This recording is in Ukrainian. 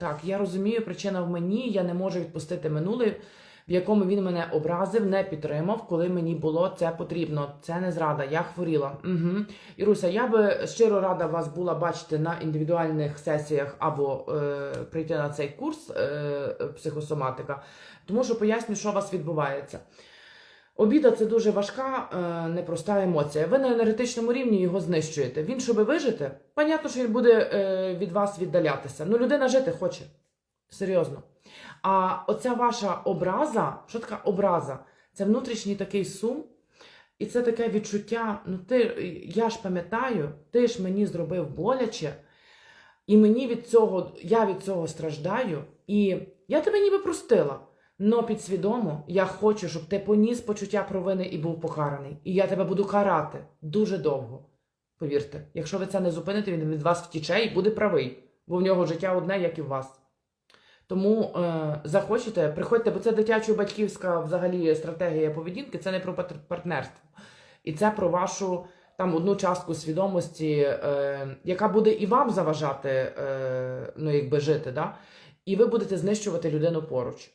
Так, я розумію, причина в мені, я не можу відпустити минуле, в якому він мене образив, не підтримав, коли мені було це потрібно. Це не зрада, я хворіла. Угу. Іруся, я би щиро рада вас була бачити на індивідуальних сесіях або е, прийти на цей курс е, психосоматика, тому що поясню, що у вас відбувається. Обіда це дуже важка, е, непроста емоція. Ви на енергетичному рівні його знищуєте. Він, щоб вижити, понятно, що він буде е, від вас віддалятися. Ну, людина жити хоче. Серйозно. А оця ваша образа, що така образа? Це внутрішній такий сум, і це таке відчуття. Ну, ти, я ж пам'ятаю, ти ж мені зробив боляче, і мені від цього, я від цього страждаю, і я тебе ніби простила. Но підсвідомо я хочу, щоб ти поніс почуття провини і був покараний. І я тебе буду карати дуже довго. Повірте, якщо ви це не зупините, він від вас втіче і буде правий, бо в нього життя одне, як і в вас. Тому е, захочете, приходьте, бо це дитячо-батьківська взагалі стратегія поведінки, це не про пар- партнерство. І це про вашу там одну частку свідомості, е, яка буде і вам заважати, е, ну якби жити, да? і ви будете знищувати людину поруч.